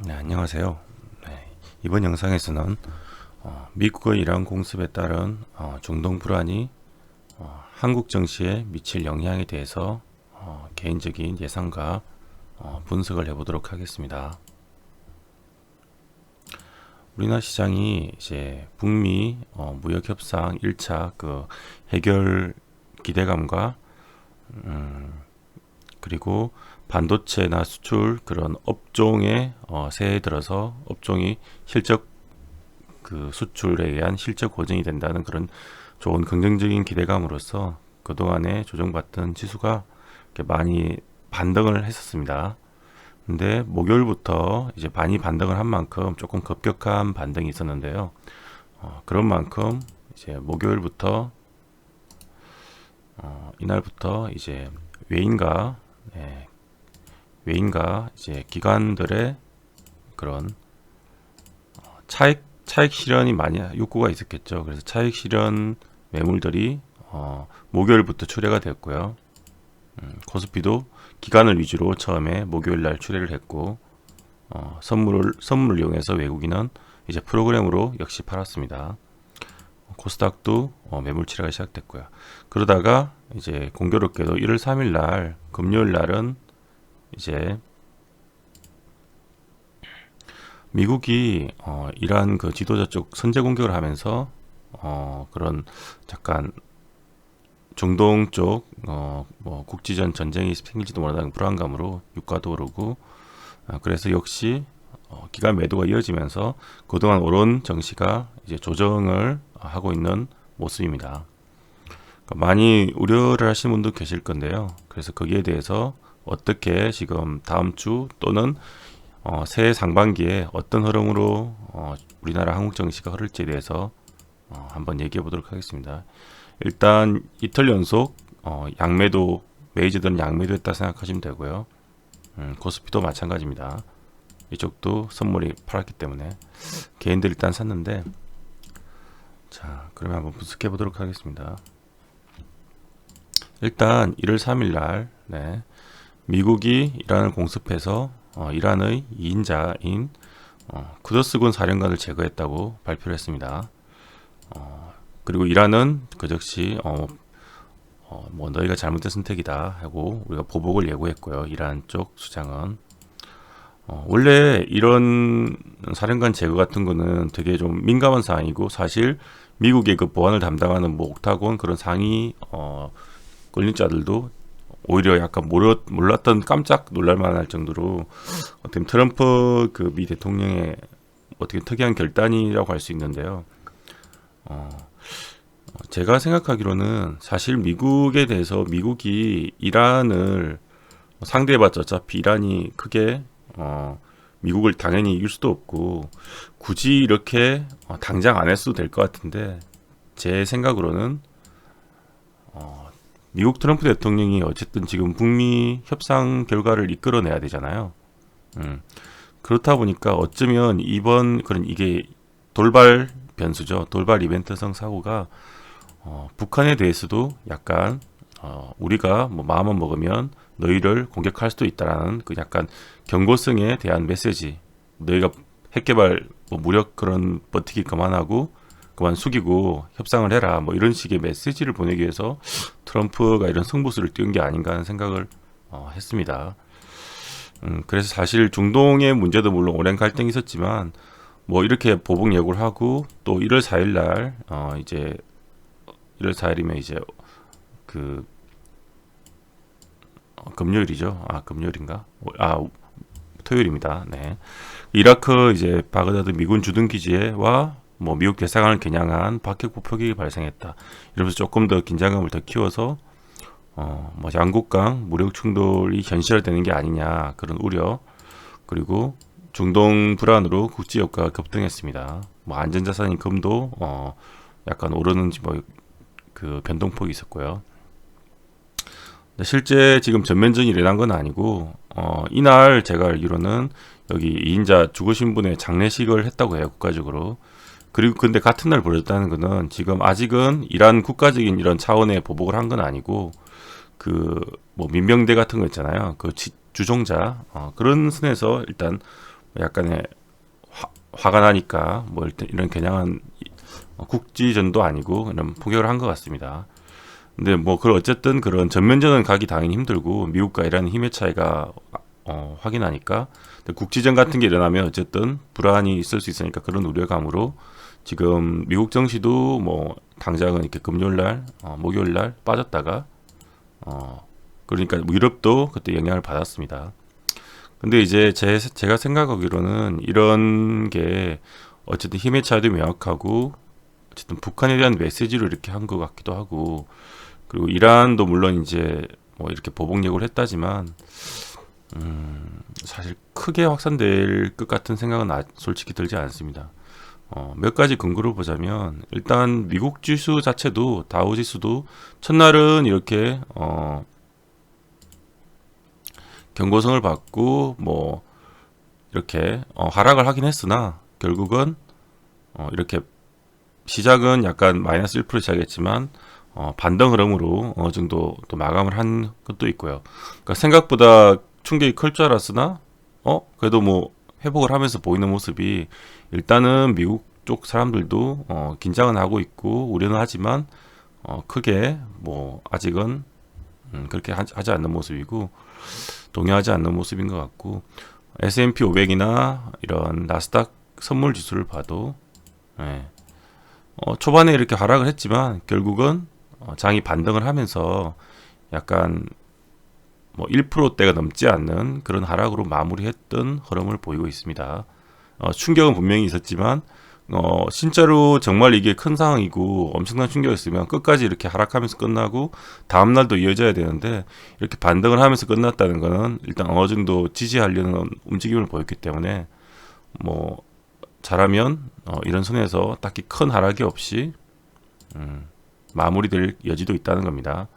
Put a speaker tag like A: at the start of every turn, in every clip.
A: 네, 안녕하세요. 네, 이번 영상에서는 어, 미국의 이란 공습에 따른 어, 중동 불안이 어, 한국 정시에 미칠 영향에 대해서 어, 개인적인 예상과 어, 분석을 해보도록 하겠습니다. 우리나라 시장이 이제 북미 어, 무역 협상 1차 그 해결 기대감과 음, 그리고 반도체나 수출 그런 업종에 어, 새해 들어서 업종이 실적 그 수출에 의한 실적 고증이 된다는 그런 좋은 긍정적인 기대감으로서 그동안에 조정받던 지수가 많이 반등을 했었습니다. 근데 목요일부터 이제 많이 반등을 한 만큼 조금 급격한 반등이 있었는데요. 어, 그런 만큼 이제 목요일부터 어, 이날부터 이제 외인과 예, 외인과 이제 기관들의 그런 어, 차익 차익 실현이 많이 욕구가 있었겠죠. 그래서 차익 실현 매물들이 어, 목요일부터 출회가 됐고요. 음, 코스피도 기간을 위주로 처음에 목요일 날 출회를 했고 어, 선물을 선물을 이용해서 외국인은 이제 프로그램으로 역시 팔았습니다. 코스닥도 어, 매물 출회가 시작됐고요. 그러다가 이제 공교롭게도 1월 3일 날 금요일 날은 이제 미국이 어, 이란 그 지도자 쪽 선제 공격을 하면서 어, 그런 잠깐 중동 쪽 어, 뭐 국지전 전쟁이 생길지도 모른다는 불안감으로 유가도 오르고 어, 그래서 역시 어, 기간 매도가 이어지면서 그동안 오른 정시가 이제 조정을 하고 있는 모습입니다. 그러니까 많이 우려를 하시는 분도 계실 건데요. 그래서 거기에 대해서 어떻게 지금 다음 주 또는 어, 새해 상반기에 어떤 흐름으로 어, 우리나라 한국 정시가 흐를지에 대해서 어, 한번 얘기해 보도록 하겠습니다. 일단 이틀 연속 어, 양매도 메이저들은 양매도했다 생각하시면 되고요. 음, 코스피도 마찬가지입니다. 이쪽도 선물이 팔았기 때문에 개인들 일단 샀는데 자 그러면 한번 분석해 보도록 하겠습니다. 일단 1월 3일 날 네, 미국이 이란을 공습해서 어, 이란의 2인자인 어, 쿠더스군 사령관을 제거했다고 발표를 했습니다. 어, 그리고 이란은 그 즉시 어, 어, 뭐 너희가 잘못된 선택이다 하고 우리가 보복을 예고했고요. 이란 쪽 수장은 어, 원래 이런 사령관 제거 같은 거는 되게 좀 민감한 사항이고 사실 미국의 그 보안을 담당하는 뭐 옥타곤 그런 상위 어, 권력자들도 오히려 약간 몰랐, 몰랐던 깜짝 놀랄만 할 정도로 어떻게 트럼프 그 미 대통령의 어떻게 특이한 결단이라고 할 수 있는데요. 어, 제가 생각하기로는 사실 미국에 대해서 미국이 이란을 상대해봤자 어차피 이란이 크게 어, 미국을 당연히 이길 수도 없고 굳이 이렇게 어, 당장 안 했어도 될 것 같은데 제 생각으로는 어, 미국 트럼프 대통령이 어쨌든 지금 북미 협상 결과를 이끌어내야 되잖아요. 음, 그렇다 보니까 어쩌면 이번 그런 이게 돌발 변수죠. 돌발 이벤트성 사고가 어, 북한에 대해서도 약간 어, 우리가 뭐 마음을 먹으면 너희를 공격할 수도 있다라는 그 약간 경고성에 대한 메시지. 너희가 핵개발 뭐 무력 그런 버티기 그만하고 그만 숙이고 협상을 해라 뭐 이런 식의 메시지를 보내기 위해서 트럼프가 이런 승부수를 띄운 게 아닌가 하는 생각을 어, 했습니다. 음, 그래서 사실 중동의 문제도 물론 오랜 갈등이 있었지만 뭐 이렇게 보복 예고를 하고 또 1월 4일 날 어, 이제 1월 4일이면 이제 그 어, 금요일이죠. 아 금요일인가? 아 토요일입니다. 네. 이라크 이제 바그다드 미군 주둔 기지에와 뭐 미국 대사관을 겨냥한 박격포 표격이 발생했다. 이러면서 조금 더 긴장감을 더 키워서 어, 뭐 양국 간 무력 충돌이 현실화되는 게 아니냐 그런 우려 그리고 중동 불안으로 국제油가가 급등했습니다. 뭐 안전자산인 금도 어, 약간 오르는지 뭐 그 변동폭이 있었고요. 실제 지금 전면전이 일어난 건 아니고 어, 이날 제가 알기로는 여기 2인자 죽으신 분의 장례식을 했다고 해요 국가적으로 그리고 근데 같은 날 벌어졌다는 거는 지금 아직은 이란 국가적인 이런 차원의 보복을 한 건 아니고 그 뭐 민병대 같은 거 있잖아요. 그 지, 주종자 어, 그런 선에서 일단 약간의 화, 화가 나니까 뭐 일단 이런 겨냥한 어, 국지전도 아니고 이런 포격을 한 것 같습니다. 근데 뭐 그런 어쨌든 그런 전면전은 가기 당연히 힘들고 미국과 이란 힘의 차이가 어, 확인하니까 국지전 같은 게 일어나면 어쨌든 불안이 있을 수 있으니까 그런 우려감으로 지금 미국 정시도 뭐 당장은 이렇게 금요일 날, 어, 목요일 날 빠졌다가 어 그러니까 뭐 유럽도 그때 영향을 받았습니다. 근데 이제 제 제가 생각하기로는 이런 게 어쨌든 힘의 차이도 명확하고 어쨌든 북한에 대한 메시지로 이렇게 한 것 같기도 하고 그리고 이란도 물론 이제 뭐 이렇게 보복 예고를 했다지만 음 사실 크게 확산될 것 같은 생각은 아, 솔직히 들지 않습니다. 어, 몇 가지 근거를 보자면 일단 미국 지수 자체도 다우 지수도 첫날은 이렇게 어, 경고성을 받고 뭐 이렇게 어, 하락을 하긴 했으나 결국은 어, 이렇게 시작은 약간 마이너스 1% 시작했지만 어, 반등 흐름으로 어느 정도 또 마감을 한 것도 있고요. 그러니까 생각보다 충격이 클 줄 알았으나 어 그래도 뭐 회복을 하면서 보이는 모습이 일단은 미국 쪽 사람들도 어, 긴장은 하고 있고 우려는 하지만 어, 크게 뭐 아직은 음, 그렇게 하지 않는 모습이고 동요하지 않는 모습인 것 같고 S&P 500이나 이런 나스닥 선물 지수를 봐도 예, 어, 초반에 이렇게 하락을 했지만 결국은 어, 장이 반등을 하면서 약간 뭐 1%대가 넘지 않는 그런 하락으로 마무리했던 흐름을 보이고 있습니다. 어, 충격은 분명히 있었지만 어, 진짜로 정말 이게 큰 상황이고 엄청난 충격이었으면 끝까지 이렇게 하락하면서 끝나고 다음날도 이어져야 되는데 이렇게 반등을 하면서 끝났다는 거는 일단 어느 정도 지지하려는 움직임을 보였기 때문에 뭐 잘하면 어, 이런 선에서 딱히 큰 하락이 없이 음, 마무리될 여지도 있다는 겁니다.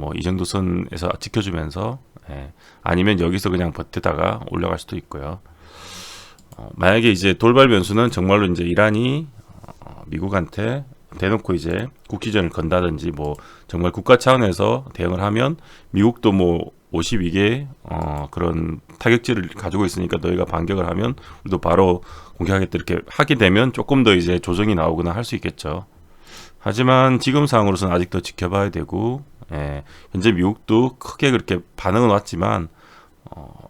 A: 뭐 이 정도 선에서 지켜주면서 예, 아니면 여기서 그냥 버티다가 올라갈 수도 있고요. 어, 만약에 이제 돌발 변수는 정말로 이제 이란이 어, 미국한테 대놓고 이제 국기전을 건다든지 뭐 정말 국가 차원에서 대응을 하면 미국도 뭐 52개 어 그런 타격지를 가지고 있으니까 너희가 반격을 하면 우리도 바로 공격하겠다 이렇게 하게 되면 조금 더 이제 조정이 나오거나 할 수 있겠죠. 하지만 지금 상황으로서는 아직 더 지켜봐야 되고 예, 현재 미국도 크게 그렇게 반응은 왔지만 어,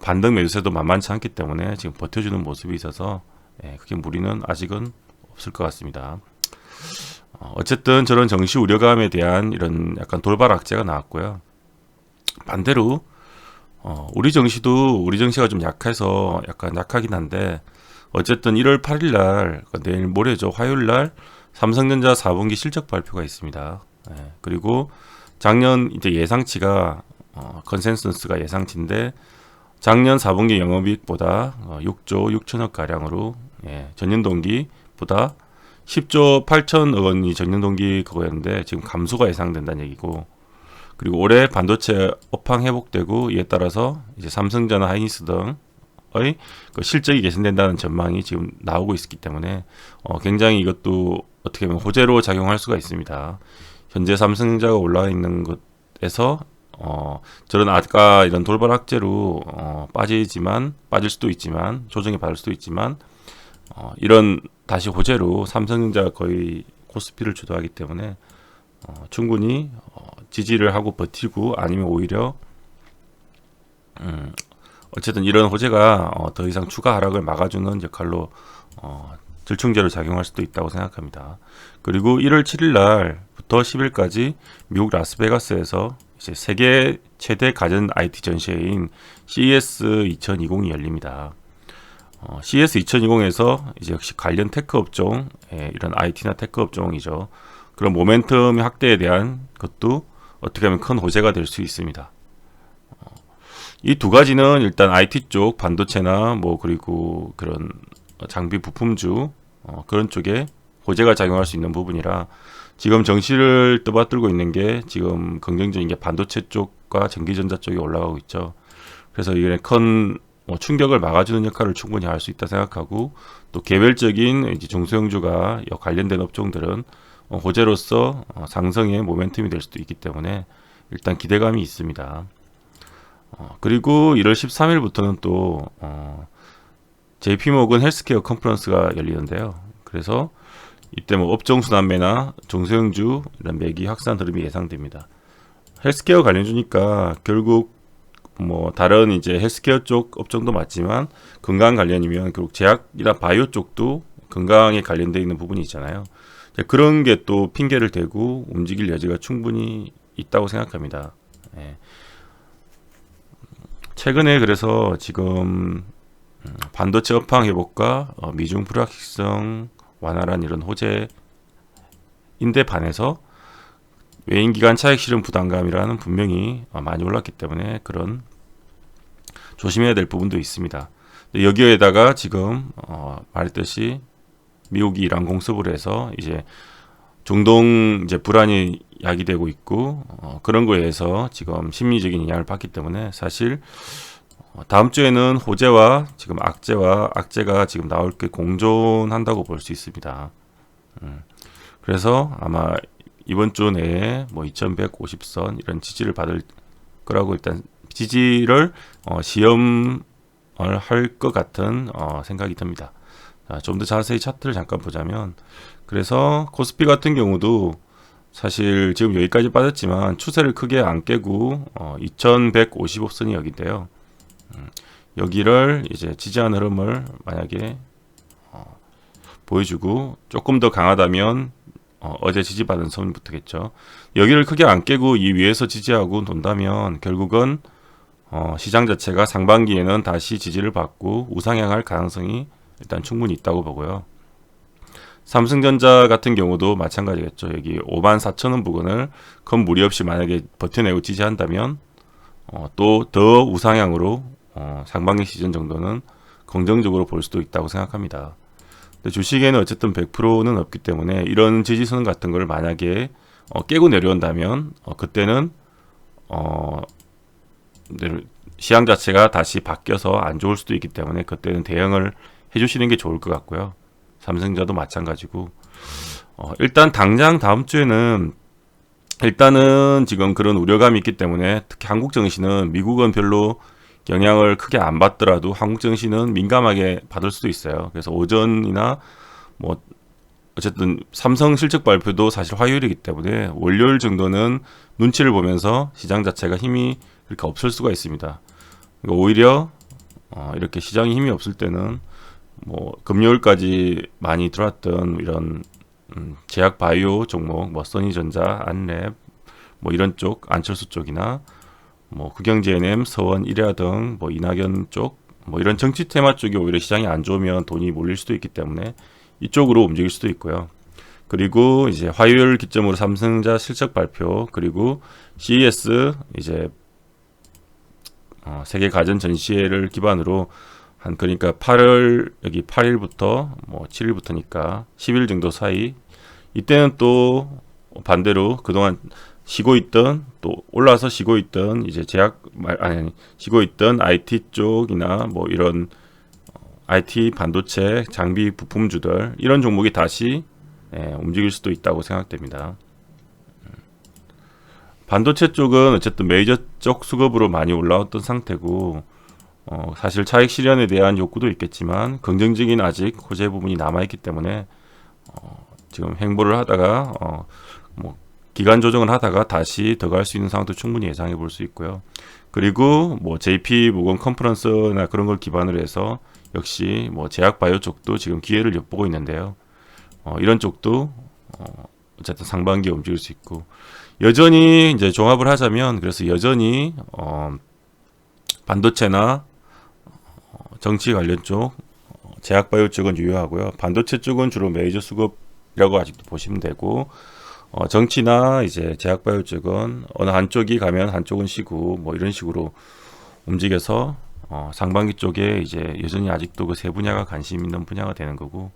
A: 반등 매수세도 만만치 않기 때문에 지금 버텨주는 모습이 있어서 예, 크게 무리는 아직은 없을 것 같습니다. 어, 어쨌든 저런 정시 우려감에 대한 이런 약간 돌발 악재가 나왔고요. 반대로 어, 우리 정시도 우리 정시가 좀 약해서 약간 약하긴 한데 어쨌든 1월 8일 날 그러니까 내일 모레죠 화요일 날 삼성전자 4분기 실적 발표가 있습니다. 예, 그리고 작년 이제 예상치가 어, 컨센서스가 예상치인데 작년 4분기 영업이익보다 6조 어, 6천억 가량으로 예, 전년 동기보다 10조 8천억 원이 전년 동기 그거였는데 지금 감소가 예상된다는 얘기고 그리고 올해 반도체 업황 회복되고 이에 따라서 이제 삼성전자 하이닉스 등의 그 실적이 개선된다는 전망이 지금 나오고 있기 때문에 어, 굉장히 이것도 어떻게 보면 호재로 작용할 수가 있습니다. 현재 삼성전자가 올라와 있는 것에서 어, 저런 아까 이런 돌발 학제로 어, 빠지지만 빠질 수도 있지만 조정이 받을 수도 있지만 어, 이런 다시 호재로 삼성전자 거의 코스피를 주도하기 때문에 어, 충분히 어, 지지를 하고 버티고 아니면 오히려 음, 어쨌든 이런 호재가 어, 더 이상 추가 하락을 막아주는 역할로 어, 들충제로 작용할 수도 있다고 생각합니다. 그리고 1월 7일 날부터 10일까지 미국 라스베가스에서 이제 세계 최대 가전 IT 전시회인 CES 2020이 열립니다. 어, CES 2020에서 이제 역시 관련 테크 업종, 예, 이런 IT나 테크 업종이죠. 그런 모멘텀 확대에 대한 것도 어떻게 하면 큰 호재가 될 수 있습니다. 어, 이두 가지는 일단 IT 쪽 반도체나 뭐 그리고 그런 장비 부품주 어, 그런 쪽에 호재가 작용할 수 있는 부분이라 지금 정시를 떠받들고 있는 게 지금 긍정적인 게 반도체 쪽과 전기전자 쪽이 올라가고 있죠. 그래서 이게 큰 뭐 충격을 막아주는 역할을 충분히 할 수 있다 생각하고 또 개별적인 이제 중소형주가 관련된 업종들은 어, 호재로서 어, 상승의 모멘텀이 될 수도 있기 때문에 일단 기대감이 있습니다. 어, 그리고 1월 13일부터는 또 어, JP모건 헬스케어 컨퍼런스가 열리는데요. 그래서 이때 뭐 업종 순환매나 종소형주 이런 매기 확산 흐름이 예상됩니다. 헬스케어 관련주니까 결국 뭐 다른 이제 헬스케어 쪽 업종도 맞지만 건강 관련이면 결국 제약이나 바이오 쪽도 건강에 관련되어 있는 부분이 있잖아요. 그런 게 또 핑계를 대고 움직일 여지가 충분히 있다고 생각합니다. 예. 최근에 그래서 지금 음, 반도체 업황 회복과 어, 미중 불확실성 완화란 이런 호재인데 반해서 외인 기관 차익 실현 부담감이라는 분명히 어, 많이 올랐기 때문에 그런 조심해야 될 부분도 있습니다. 여기에다가 지금 어, 말했듯이 미국이 이란 공습을 해서 이제 중동 이제 불안이 야기되고 있고 어, 그런 거에 서 지금 심리적인 영향을 받기 때문에 사실 어, 다음 주에는 호재와 지금 악재와 악재가 지금 나올 게 공존한다고 볼 수 있습니다. 음, 그래서 아마 이번 주 내에 뭐 2150선 이런 지지를 받을 거라고 일단 지지를 어, 시험을 할 것 같은 어, 생각이 듭니다. 좀 더 자세히 차트를 잠깐 보자면 그래서 코스피 같은 경우도 사실 지금 여기까지 빠졌지만 추세를 크게 안 깨고 어, 2155선이 여기인데요. 음, 여기를 이제 지지한 흐름을 만약에 어, 보여주고 조금 더 강하다면 어, 제 지지받은 선부터겠죠. 여기를 크게 안 깨고 이 위에서 지지하고 돈다면 결국은 어, 시장 자체가 상반기에는 다시 지지를 받고 우상향할 가능성이 일단 충분히 있다고 보고요. 삼성전자 같은 경우도 마찬가지겠죠. 여기 5만 4천 원 부근을 큰 무리 없이 만약에 버텨내고 지지한다면 어, 또 더 우상향으로 어, 상반기 시즌 정도는 긍정적으로 볼 수도 있다고 생각합니다. 근데 주식에는 어쨌든 100%는 없기 때문에 이런 지지선 같은 걸 만약에 어, 깨고 내려온다면 어, 그때는 어, 시장 자체가 다시 바뀌어서 안 좋을 수도 있기 때문에 그때는 대응을 해주시는 게 좋을 것 같고요. 삼성자도 마찬가지고 어, 일단 당장 다음 주에는 일단은 지금 그런 우려감이 있기 때문에 특히 한국 증시는 미국은 별로 영향을 크게 안 받더라도 한국 증시는 민감하게 받을 수도 있어요. 그래서 오전이나 뭐 어쨌든 삼성 실적 발표도 사실 화요일이기 때문에 월요일 정도는 눈치를 보면서 시장 자체가 힘이 그렇게 없을 수가 있습니다. 그러니까 오히려 어, 이렇게 시장이 힘이 없을 때는 뭐 금요일까지 많이 들어왔던 이런 음, 제약 바이오 종목, 뭐 써니전자, 안랩 뭐 이런 쪽 안철수 쪽이나 뭐 국영제NM, 서원, 일야 등 뭐 이낙연 쪽 뭐 이런 정치 테마 쪽이 오히려 시장이 안 좋으면 돈이 몰릴 수도 있기 때문에 이쪽으로 움직일 수도 있고요. 그리고 이제 화요일 기점으로 삼성자 실적 발표 그리고 CES 이제 어, 세계 가전 전시회를 기반으로 한 그러니까 8월 여기 8일부터 뭐 7일부터니까 10일 정도 사이 이때는 또 반대로 그동안 쉬고 있던 또 올라서 쉬고 있던 이제 제약 아니, 아니 쉬고 있던 IT 쪽이나 뭐 이런 IT 반도체 장비 부품주들 이런 종목이 다시 예, 움직일 수도 있다고 생각됩니다. 반도체 쪽은 어쨌든 메이저 쪽 수급으로 많이 올라왔던 상태고 어, 사실 차익 실현에 대한 욕구도 있겠지만 긍정적인 아직 호재 부분이 남아 있기 때문에 어, 지금 행보를 하다가 어, 뭐 기간 조정을 하다가 다시 더 갈 수 있는 상황도 충분히 예상해 볼 수 있고요. 그리고 뭐 JP 무건 컨퍼런스나 그런 걸 기반으로 해서 역시 뭐 제약 바이오 쪽도 지금 기회를 엿보고 있는데요. 어, 이런 쪽도 어, 어쨌든 상반기에 움직일 수 있고 여전히 이제 종합을 하자면 그래서 여전히 어, 반도체나 정치 관련 쪽, 어, 제약 바이오 쪽은 유효하고요. 반도체 쪽은 주로 메이저 수급이라고 아직도 보시면 되고, 어, 정치나 이제 제약바이오 쪽은 어느 한쪽이 가면 한쪽은 쉬고 뭐 이런 식으로 움직여서 어, 상반기 쪽에 이제 여전히 아직도 그 세 분야가 관심 있는 분야가 되는 거고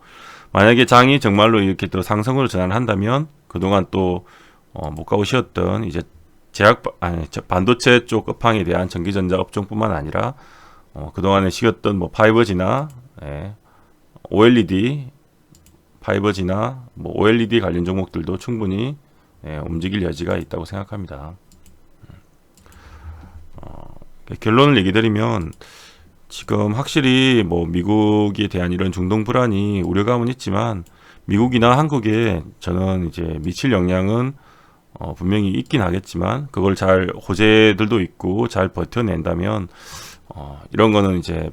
A: 만약에 장이 정말로 이렇게 또 상승으로 전환한다면 그동안 또 어, 못 가고 쉬었던 이제 제약 아니 반도체 쪽 업황에 대한 전기전자 업종뿐만 아니라 어, 그동안에 쉬었던 뭐 파이버지나 예, OLED 파이버지나 뭐 OLED 관련 종목들도 충분히 예, 움직일 여지가 있다고 생각합니다. 어, 결론을 얘기 드리면 지금 확실히 뭐 미국에 대한 이런 중동 불안이 우려감은 있지만 미국이나 한국에 저는 이제 미칠 영향은 어, 분명히 있긴 하겠지만 그걸 잘 호재들도 있고 잘 버텨낸다면 어, 이런 거는 이제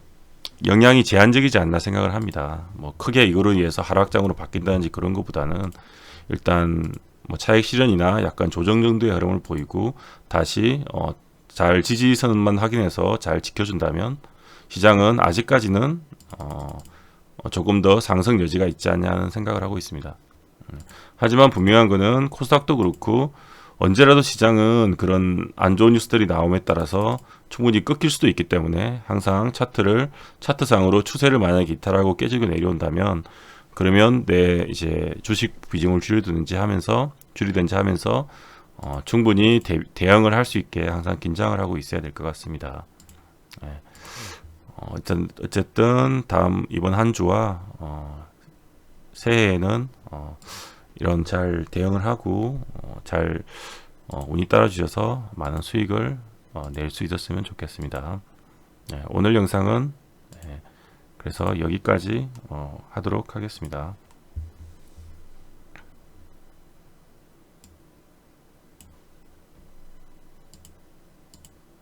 A: 영향이 제한적이지 않나 생각을 합니다. 뭐 크게 이거로 인해서 하락장으로 바뀐다든지 그런 것보다는 일단 뭐 차익 실현이나 약간 조정 정도의 흐름을 보이고 다시 어, 잘 지지선만 확인해서 잘 지켜준다면 시장은 아직까지는 어, 어, 조금 더 상승 여지가 있지 않냐는 생각을 하고 있습니다. 음, 하지만 분명한 거는 코스닥도 그렇고 언제라도 시장은 그런 안 좋은 뉴스들이 나옴에 따라서 충분히 꺾일 수도 있기 때문에 항상 차트를 차트상으로 추세를 만약에 이탈하고 깨지고 내려온다면 그러면 내 이제 주식 비중을 줄이든지 하면서 줄이든지 하면서 어, 충분히 대, 대응을 할 수 있게 항상 긴장을 하고 있어야 될 것 같습니다. 예. 어, 어쨌든 다음 이번 한 주와 어, 새해에는 어, 이런 잘 대응을 하고 어, 잘 어, 운이 따라주셔서 많은 수익을 어, 낼수 있었으면 좋겠습니다. 네, 오늘 영상은 네, 그래서 여기까지 어, 하도록 하겠습니다.